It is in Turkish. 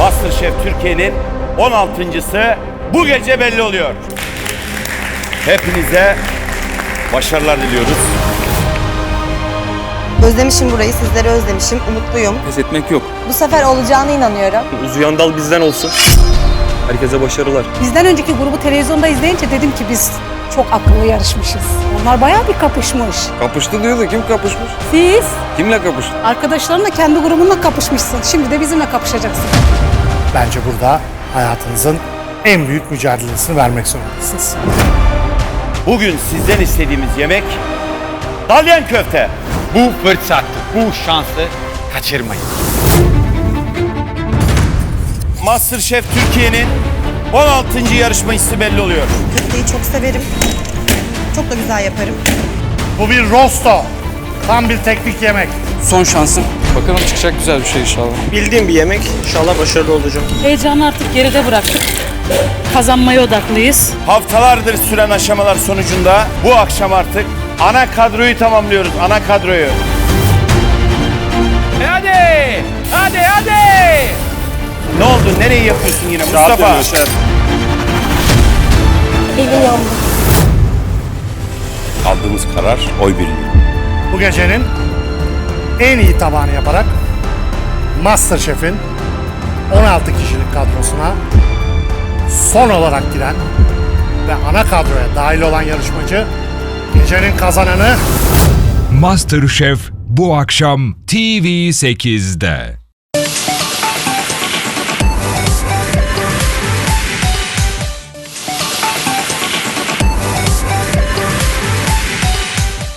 Masterchef Türkiye'nin 16.sı bu gece belli oluyor. Hepinize başarılar diliyoruz. Özlemişim burayı, sizleri özlemişim, umutluyum. Pes etmek yok. Bu sefer olacağına inanıyorum. Uzayan dal bizden olsun. Herkese başarılar. Bizden önceki grubu televizyonda izleyince dedim ki biz çok akıllı yarışmışız. Onlar bayağı bir kapışmış. Kapıştı diyordu. Kim kapışmış? Siz Kimle kapıştı? arkadaşlarınla kendi grubunla kapışmışsın. Şimdi de bizimle kapışacaksın. Bence burada hayatınızın en büyük mücadelesini vermek zorundasınız. Bugün sizden istediğimiz yemek dalyan köfte. Bu fırsatı, bu şansı kaçırmayın. Masterchef Türkiye'nin 16. yarışmacısı belli oluyor. Köfteyi çok severim. Çok da güzel yaparım. Bu bir rosto. Tam bir teknik yemek. Son şansım. Bakalım çıkacak güzel bir şey inşallah. Bildiğim bir yemek. İnşallah başarılı olacağım. Heyecanı artık geride bıraktık. Kazanmaya odaklıyız. Haftalardır süren aşamalar sonucunda bu akşam artık ana kadroyu tamamlıyoruz. Ana kadroyu. Hadi! Hadi hadi! Ne oldu? Nereyi yapıyorsun yine Mustafa? Elim yandı. Aldığımız karar oy birliği. Bu gecenin en iyi tabağını yaparak Masterchef'in 16 kişilik kadrosuna son olarak giren ve ana kadroya dahil olan yarışmacı gecenin kazananı MasterChef bu akşam TV8'de.